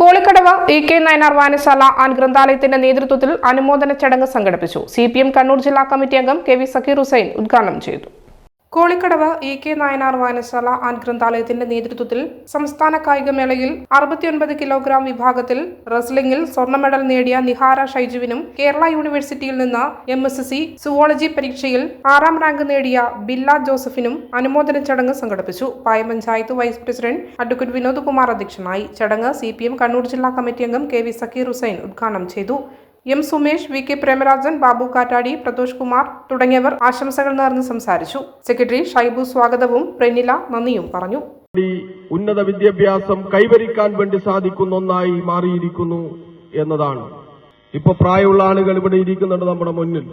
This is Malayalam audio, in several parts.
കോളിക്കടവ് ഇ കെ നയനാർ വായനശാല ആൻഡ് ഗ്രന്ഥാലയത്തിന്റെ നേതൃത്വത്തിൽ അനുമോദന ചടങ്ങ് സംഘടിപ്പിച്ചു. സി കണ്ണൂർ ജില്ലാ കമ്മിറ്റി അംഗം കെ വി സക്കീർ ഹുസൈൻ ഉദ്ഘാടനം ചെയ്തു. കോളിക്കടവ് ഇ കെ നായനാർ വായനശാല ആൻഡ് ഗ്രന്ഥാലയത്തിന്റെ നേതൃത്വത്തിൽ സംസ്ഥാന കായികമേളയിൽ അറുപത്തിയൊൻപത് കിലോഗ്രാം വിഭാഗത്തിൽ റെസ്ലിംഗിൽ സ്വർണ മെഡൽ നേടിയ നിഹാര ഷൈജുവിനും കേരള യൂണിവേഴ്സിറ്റിയിൽ നിന്ന് എം എസ് സി സുവോളജി പരീക്ഷയിൽ ആറാം റാങ്ക് നേടിയ ബില്ല ജോസഫിനും അനുമോദന ചടങ്ങ് സംഘടിപ്പിച്ചു. Payam panchayat vice president advocate Vinod Kumar അധ്യക്ഷനായി ചടങ്ങ് സി കണ്ണൂർ ജില്ലാ കമ്മിറ്റി അംഗം കെ വി സക്കീർ ഹുസൈൻ ഉദ്ഘാടനം ചെയ്തു. M Sumesh V K Premarajan Babu Kattadi Pratosh Kumar തുടങ്ങിയവർ ആശംസകൾ നേർന്ന് സംസാരിച്ചു. സെക്രട്ടറി ഷൈബു സ്വാഗതവും പ്രനില നന്ദിയും പറഞ്ഞു. ഉന്നത വിദ്യാഭ്യാസം കൈവരിക്കാൻ വേണ്ടി സാധിക്കുന്ന ഒന്നായി മാറിയിരിക്കുന്നു എന്നതാണ്. ഇപ്പൊ പ്രായമുള്ള ആളുകൾ ഇവിടെ ഇരിക്കുന്നുണ്ട് നമ്മുടെ മുന്നിൽ.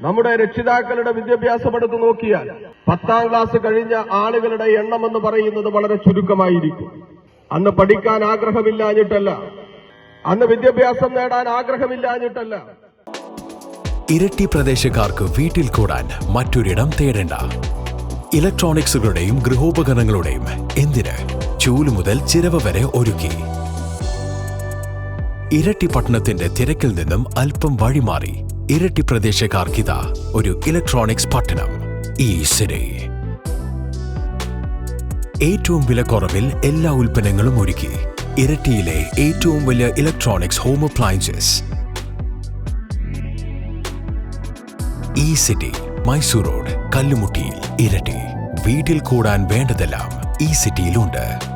നമ്മുടെ രക്ഷിതാക്കളുടെ വിദ്യാഭ്യാസം എടുത്ത് നോക്കിയാൽ പത്താം ക്ലാസ് കഴിഞ്ഞ ആളുകളുടെ എണ്ണം എന്ന് പറയുന്നത് വളരെ ചുരുക്കമായിരിക്കും. അന്ന് പഠിക്കാൻ ആഗ്രഹമില്ലാഞ്ഞിട്ടല്ല അന്ന് വിദ്യാഭ്യാസം നേടാൻ ആഗ്രഹമില്ലാഞ്ഞിട്ടല്ല. ഇരട്ടി പ്രദേശക്കാർക്ക് വീട്ടിൽ കൂടാൻ മറ്റൊരിടം തേടേണ്ട. ഇലക്ട്രോണിക്സുകളുടെയും ഗൃഹോപകരണങ്ങളുടെയും എന്തിന് ചൂൽ മുതൽ ചിരവ വരെ ഒരുക്കി? ഇരട്ടി പട്ടണത്തിന്റെ തിരക്കിൽ നിന്നും അല്പം വഴിമാറി ഇരട്ടി പ്രദേശക്കാർക്കിതാ ഒരു ഇലക്ട്രോണിക്സ് പട്ടണം ഈ സിറ്റി ഏറ്റവും വിലക്കുറവിൽ എല്ലാ ഉൽപ്പന്നങ്ങളും ഒരുക്കി. ഇരട്ടിയിലെ ഏറ്റവും വലിയ electronics home appliances E city Mysore road കല്ലുമുട്ടിയിൽ ഇരട്ടി. വീട്ടിൽ കൂടാൻ വേണ്ടതെല്ലാം ഈ സിറ്റിയിലുണ്ട്